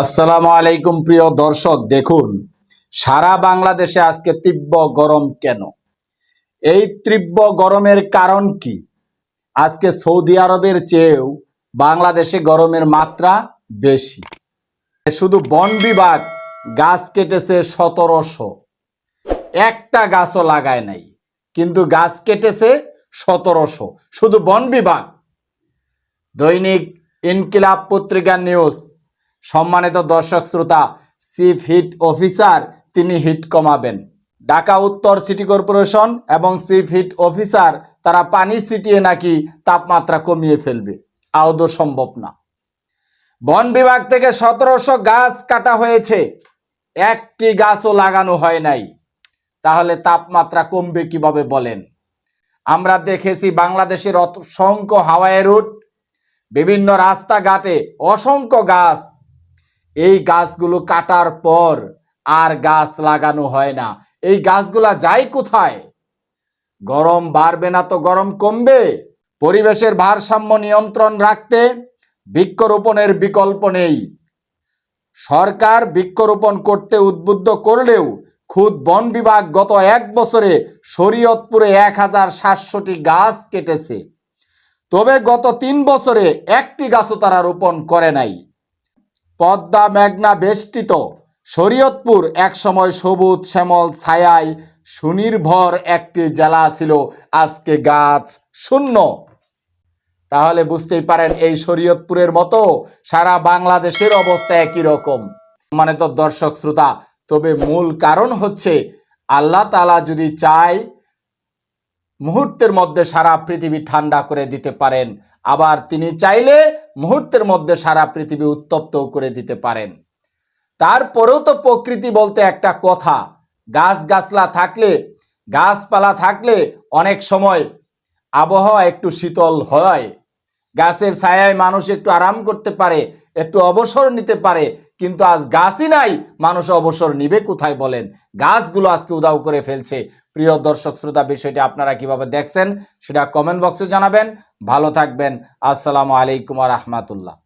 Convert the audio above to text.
আসসালামু আলাইকুম প্রিয় দর্শক, দেখুন, সারা বাংলাদেশে আজকে তীব্র গরম কেন? এই তীব্র গরমের কারণ কি? আজকে সৌদি আরবের চেয়েও বাংলাদেশে গরমের মাত্রা বেশি। শুধু বন বিভাগ গাছ কেটেছে সতেরোশো। একটা গাছও লাগায় নাই, কিন্তু গাছ কেটেছে সতেরোশো। শুধু বন বিভাগ। দৈনিক ইনকিলাব পত্রিকা নিউজ সম্মানিত দর্শক শ্রোতা, চিফ হিট অফিসার তিনি হিট কমাবেন। ঢাকা উত্তর সিটি কর্পোরেশন এবং চিফ হিট অফিসার তারা পানি ছিটিয়ে নাকি তাপমাত্রা কমিয়ে ফেলবে। আদৌ সম্ভব না। বন বিভাগ থেকে সতেরোশো গাছ কাটা হয়েছে। একটি গাছও লাগানো হয় নাই। তাহলে তাপমাত্রা কমবে কীভাবে বলেন? আমরা দেখেছি বাংলাদেশের অসংখ্য হাওয়াই রুট বিভিন্ন রাস্তাঘাটে অসংখ্য গাছ এই গাছগুলো কাটার পর আর গাছ লাগানো হয় না। এই গাছগুলা যায় কোথায়? গরম বাড়বে না তো গরম কমবে। পরিবেশের ভারসাম্য নিয়ন্ত্রণ রাখতে বৃক্ষরোপণের বিকল্প নেই। সরকার বৃক্ষরোপণ করতে উদ্বুদ্ধ করলেও খুদ বন বিভাগ গত এক বছরে শরীয়তপুরে এক হাজার সাতশোটি গাছ কেটেছে। তবে গত তিন বছরে একটি গাছও তারা রোপণ করে নাই। পদ্মা মেঘনা বেষ্টিত। শরীয়তপুর একসময় সবুজ, শ্যামল, ছায়ায় সুনির্ভর একটি জেলা ছিল। আজকে গাছ শূন্য। তাহলে বুঝতেই পারেন এই শরীয়তপুরের মতো সারা বাংলাদেশের অবস্থা একই রকম। মানে তো দর্শক শ্রোতা, তবে মূল কারণ হচ্ছে আল্লাহ তালা যদি চায় মুহূর্তের মধ্যে সারা পৃথিবী ঠান্ডা করে দিতে পারেন। আবার তিনি চাইলে মুহূর্তের মধ্যে সারা পৃথিবী উত্তপ্ত করে দিতে পারেন। তারপরেও তো প্রকৃতি বলতে একটা কথা গাছ গাছলা থাকলে, গাছপালা থাকলে অনেক সময় আবহাওয়া একটু শীতল হয়। গাছের ছায়ায় মানুষ একটু আরাম করতে পারে, একটু অবসর নিতে পারে কিন্তু আজ গাছই নাই। মানুষ অবসর নিবে কোথায় বলেন? গাছগুলো আজকে উদাও করে ফেলছে। প্রিয় দর্শক শ্রোতা, বিষয়টি আপনারা কীভাবে দেখছেন সেটা কমেন্ট বক্সে জানাবেন। ভালো থাকবেন। আসসালামু আলাইকুম রহমাতুল্লাহ।